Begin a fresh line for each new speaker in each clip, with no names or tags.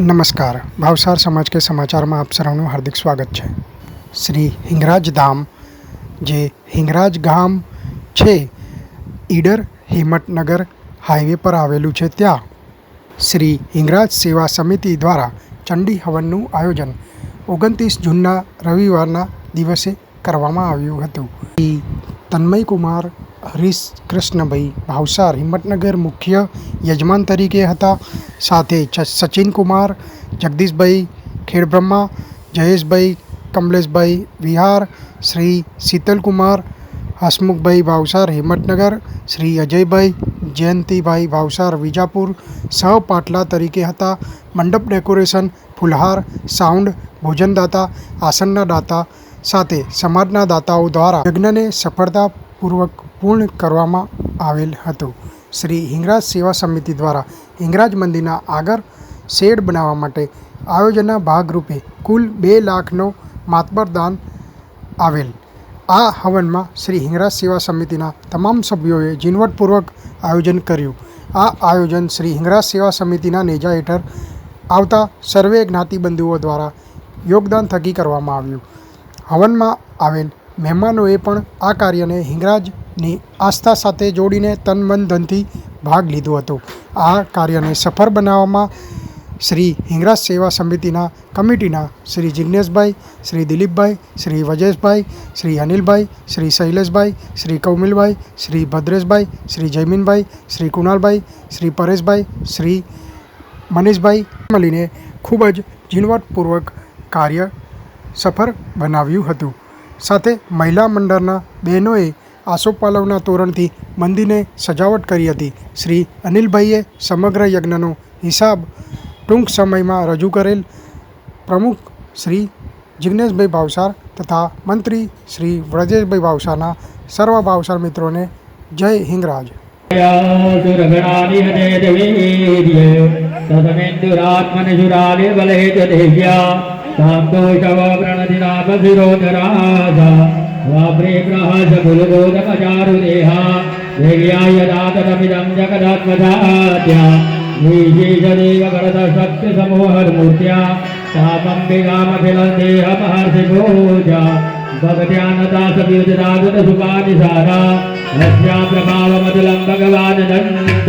નમસ્કાર. ભાવસાર સમાજ કે સમાચારમાં આપ સૌનું હાર્દિક સ્વાગત છે. શ્રી હિંગરાજ ધામ, જે હિંગરાજ ગામ છે, ઈડર હિંમતનગર હાઈવે પર આવેલું છે ત્યાં. શ્રી હિંગરાજ સેવા સમિતિ દ્વારા ચંડી હવનનું આયોજન ઓગણત્રીસ જૂનના રવિવારના દિવસે કરવામાં આવ્યું હતું. તન્મય તન્મયકુમાર હરીશ કૃષ્ણભાઈ ભાવસાર હિંમતનગર મુખ્ય યજમાન તરીકે હતા સાથે ચ- સચિનકુમાર જગદીશભાઈ ખેડબ્રહ્મા જયેશભાઈ કમલેશભાઈ વિહાર શ્રી શીતલકુમાર હસમુખભાઈ ભાવસાર હિંમતનગર શ્રી અજયભાઈ જયંતિભાઈ ભાવસાર વિજાપુર સહ પાટલા તરીકે હતા મંડપ ડેકોરેશન ફુલહાર સાઉન્ડ ભોજનદાતા આસનના દાતા સાથે સમાજના દાતાઓ દ્વારા યજ્ઞને સફળતાપૂર્વક પૂર્ણ કરવામાં આવેલ હતું. શ્રી હિંગરાજ સેવા સમિતિ દ્વારા હિંગરાજ મંદિરના આગળ શેડ બનાવવા માટે આયોજનના ભાગરૂપે કુલ બે લાખનો માતબર દાન આવેલ. આ હવનમાં શ્રી હિંગરાજ સેવા સમિતિના તમામ સભ્યોએ ઝીણવટપૂર્વક આયોજન કર્યું. આ આયોજન શ્રી હિંગરાજ સેવા સમિતિના નેજા હેઠળ આવતા સર્વે જ્ઞાતિબંધુઓ દ્વારા યોગદાન થકી કરવામાં આવ્યું. હવનમાં આવેલ મહેમાનોએ પણ આ કાર્યને હિંગરાજની આસ્થા સાથે જોડીને તન મન ધનથી ભાગ લીધો હતો. આ કાર્યને સફળ બનાવવામાં શ્રી હિંગરાજ સેવા સમિતિના કમિટીના શ્રી જિજ્ઞેશભાઈ શ્રી દિલીપભાઈ, શ્રી વજેશભાઈ, શ્રી અનિલભાઈ, શ્રી શૈલેષભાઈ, શ્રી કૌમિલભાઈ, શ્રી ભદ્રેશભાઈ, શ્રી જયમીનભાઈ, શ્રી કુણાલભાઈ, શ્રી પરેશભાઈ, શ્રી મનીષભાઈ મળીને ખૂબ જ ઝીણવટપૂર્વક કાર્ય સફળ બનાવ્યું હતું. સાથે મહિલા મંડળના બહેનોએ આસોપાલવના તોરણથી મંદિરને સજાવટ કરી હતી. શ્રી અનિલભાઈએ સમગ્ર યજ્ઞનો હિસાબ ટૂંક સમયમાં રજૂ કરેલ. પ્રમુખ શ્રી જિગ્નેશભાઈ ભાવસાર તથા મંત્રી શ્રી વ્રજેશભાઈ ભાવસારના સર્વ ભાવસાર મિત્રોને જય હિંગરાજ.
દેવ્યા. ताम्बोषवाप्रणधिरापशिरोधराधा वाप्रेग्रहाश कुलबोधपचारुदेहा देव्याय दातमिदं जगदात्मजात्या। नीशेषदेव करतशक्तिसमोहर्मूर्त्या तापम्बिकामखिलदेहमहर्षिभोजा भगत्यानदासविरजदादुतसुपानिसारा यस्या भगवान् दन्त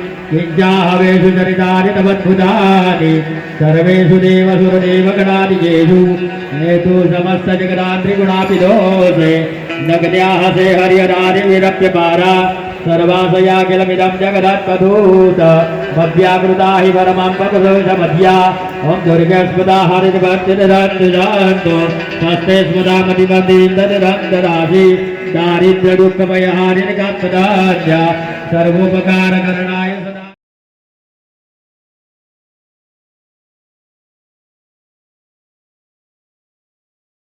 विद्याहवेषु चरितानि तमद्भुतानि सर्वेषु समस्त हेतु समस्तजगदात्रिगुणापि दोषे से हर्यदानि विरप्यपारा सर्वासया किलमिदं जगदात्मधूत भव्याकृता हि परमां पदसमध्या ॐ दुर्गस्मदा हरितभक्तिदधान्तु स्वस्ते स्मदा सर्वोपकारकरणाय